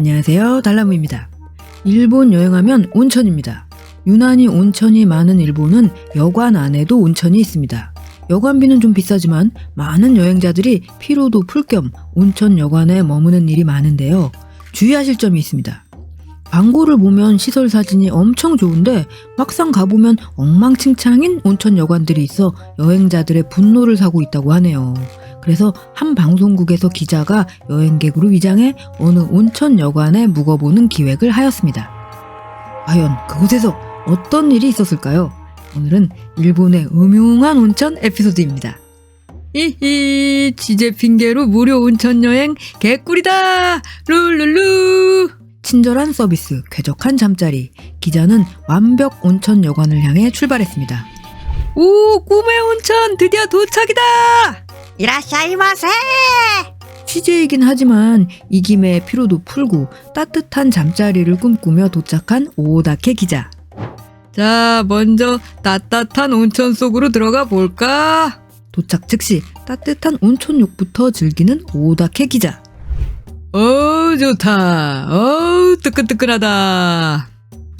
안녕하세요. 달라무입니다. 일본 여행하면 온천입니다. 유난히 온천이 많은 일본은 여관 안에도 온천이 있습니다. 여관비는 좀 비싸지만 많은 여행자들이 피로도 풀 겸 온천 여관에 머무는 일이 많은데요. 주의하실 점이 있습니다. 광고를 보면 시설 사진이 엄청 좋은데 막상 가보면 엉망진창인 온천 여관들이 있어 여행자들의 분노를 사고 있다고 하네요. 그래서 한 방송국에서 기자가 여행객으로 위장해 어느 온천 여관에 묵어보는 기획을 하였습니다. 과연 그곳에서 어떤 일이 있었을까요? 오늘은 일본의 음흉한 온천 에피소드입니다. 히히, 지제 핑계로 무료 온천 여행 개꿀이다! 룰루루! 친절한 서비스, 쾌적한 잠자리. 기자는 완벽 온천 여관을 향해 출발했습니다. 오, 꿈의 온천 드디어 도착이다! 이라샤이마세! 취재이긴 하지만 이 김에 피로도 풀고 따뜻한 잠자리를 꿈꾸며 도착한 오다케 기자. 자, 먼저 따뜻한 온천 속으로 들어가 볼까? 도착 즉시 따뜻한 온천욕부터 즐기는 오다케 기자. 어우, 좋다. 어우, 뜨끈뜨끈하다.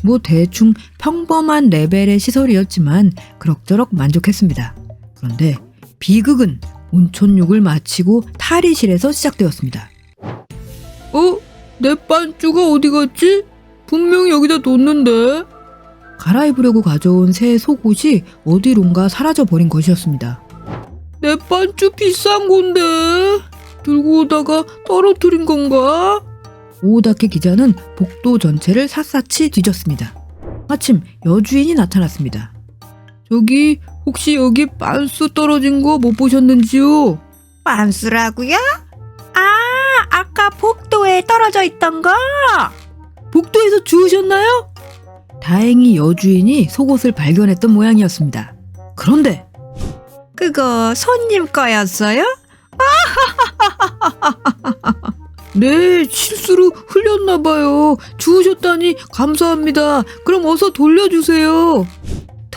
뭐 대충 평범한 레벨의 시설이었지만 그럭저럭 만족했습니다. 그런데 비극은 온천욕을 마치고 탈의실에서 시작되었습니다. 어? 내 반쭈가 어디 갔지? 분명 여기다 뒀는데. 갈아입으려고 가져온 새 속옷이 어디론가 사라져 버린 것이었습니다. 내 반쭈 비싼 건데. 들고 오다가 떨어뜨린 건가? 오다케 기자는 복도 전체를 샅샅이 뒤졌습니다. 마침 여주인이 나타났습니다. 저기 혹시 여기 빤스 떨어진 거 못 보셨는지요? 빤스라고요? 아, 아까 복도에 떨어져 있던 거? 복도에서 주우셨나요? 다행히 여주인이 속옷을 발견했던 모양이었습니다. 그런데 그거 손님 거였어요? 네 실수로 흘렸나 봐요. 주우셨다니 감사합니다. 그럼 어서 돌려주세요.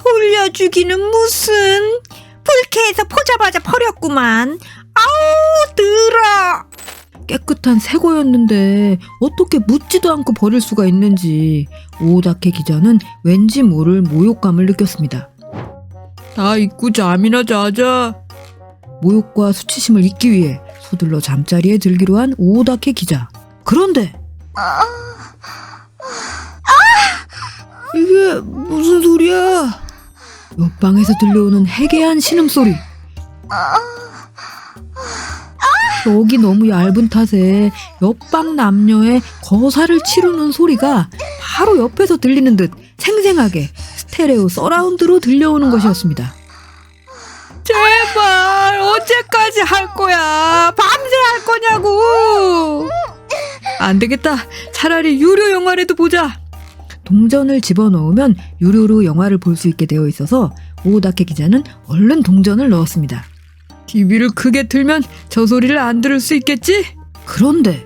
돌려주기는 무슨 불쾌해서 포자마자 버렸구만. 아우, 들어! 깨끗한 새 거였는데 어떻게 묻지도 않고 버릴 수가 있는지 오다케 기자는 왠지 모를 모욕감을 느꼈습니다. 다 잊고 잠이나 자자. 모욕과 수치심을 잊기 위해 서둘러 잠자리에 들기로 한 오다케 기자. 그런데 이게 무슨 소리야? 옆방에서 들려오는 해괴한 신음소리. 여기 너무 얇은 탓에 옆방 남녀의 거사를 치르는 소리가 바로 옆에서 들리는 듯 생생하게 스테레오 서라운드로 들려오는 것이었습니다. 제발 언제까지 할 거야? 밤새 할 거냐고? 안 되겠다. 차라리 유료 영화라도 보자. 동전을 집어넣으면 유료로 영화를 볼 수 있게 되어 있어서 오다케 기자는 얼른 동전을 넣었습니다. TV를 크게 틀면 저 소리를 안 들을 수 있겠지? 그런데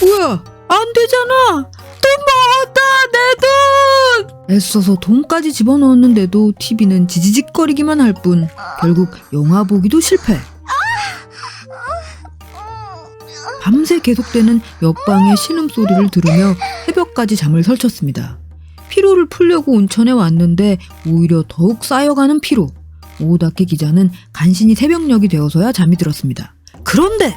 뭐야? 안 되잖아. 돈 먹었다 내 돈. 애써서 돈까지 집어넣었는데도 TV는 지지직거리기만 할 뿐 결국 영화 보기도 실패. 밤새 계속되는 옆방의 신음소리를 들으며 새벽까지 잠을 설쳤습니다. 피로를 풀려고 온천에 왔는데 오히려 더욱 쌓여가는 피로. 오다케 기자는 간신히 새벽녘이 되어서야 잠이 들었습니다. 그런데!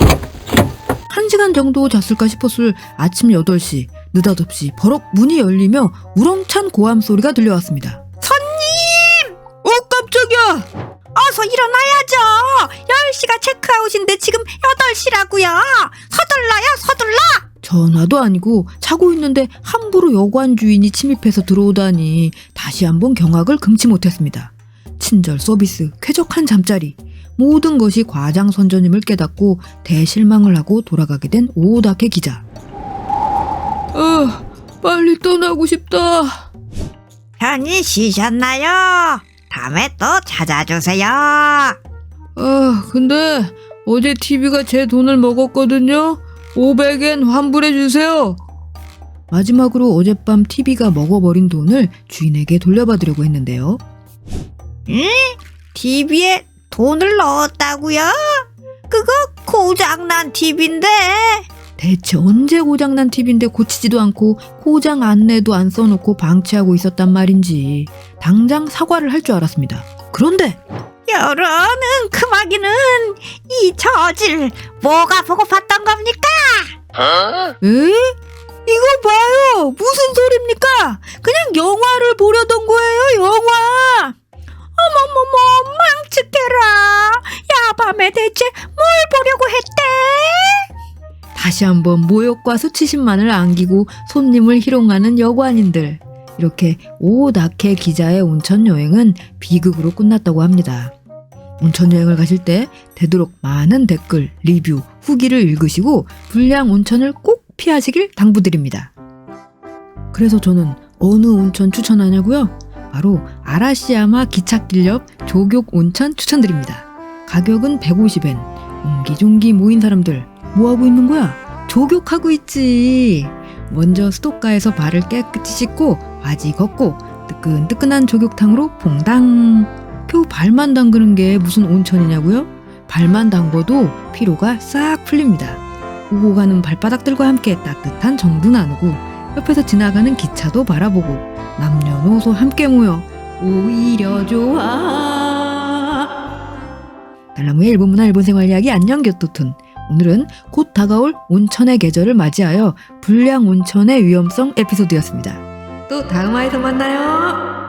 한 시간 정도 잤을까 싶었을 아침 8시, 느닷없이 버럭 문이 열리며 우렁찬 고함 소리가 들려왔습니다. 손님! 어, 깜짝이야! 어서 일어나야죠! 10시가 체크아웃인데 지금 8시라고요! 서둘러요, 서둘러! 전화도 아니고 자고 있는데 함부로 여관 주인이 침입해서 들어오다니 다시 한번 경악을 금치 못했습니다. 친절 서비스, 쾌적한 잠자리 모든 것이 과장 선전임을 깨닫고 대실망을 하고 돌아가게 된 오다케 기자. 아, 빨리 떠나고 싶다. 편히 쉬셨나요? 다음에 또 찾아주세요. 아, 근데 어제 TV가 제 돈을 먹었거든요. 500엔 환불해 주세요. 마지막으로 어젯밤 TV가 먹어버린 돈을 주인에게 돌려받으려고 했는데요. TV에 돈을 넣었다고요? 그거 고장난 TV인데. 대체 언제 고장난 TV인데 고치지도 않고 고장 안내도 안 써놓고 방치하고 있었단 말인지 당장 사과를 할 줄 알았습니다. 그런데 여름 은큼하기는 이 저질 뭐가 보고 봤던 겁니까? 에? 이거 봐요. 무슨 소리입니까? 그냥 영화를 보려던 거예요, 영화. 어머머머 망측해라 야밤에 대체 뭘 보려고 했대? 다시 한번 모욕과 수치심만을 안기고 손님을 희롱하는 여관인들. 이렇게 오다케 기자의 온천 여행은 비극으로 끝났다고 합니다. 온천 여행을 가실 때 되도록 많은 댓글, 리뷰, 후기를 읽으시고 불량 온천을 꼭 피하시길 당부드립니다. 그래서 저는 어느 온천 추천하냐고요? 바로 아라시야마 기찻길 옆 조격 온천 추천드립니다. 가격은 150엔. 옹기종기 모인 사람들 뭐 하고 있는 거야? 조격하고 있지. 먼저 수도가에서 발을 깨끗이 씻고 바지 걷고 뜨끈뜨끈한 조격탕으로 퐁당. 겨우 발만 담그는 게 무슨 온천이냐고요? 발만 담궈도 피로가 싹 풀립니다. 오고 가는 발바닥들과 함께 따뜻한 정도 나누고 옆에서 지나가는 기차도 바라보고 남녀노소 함께 모여 오히려 좋아. 달나무의 일본 문화 일본 생활 이야기 안녕 교토툰 오늘은 곧 다가올 온천의 계절을 맞이하여 불량 온천의 위험성 에피소드였습니다. 또 다음 화에서 만나요.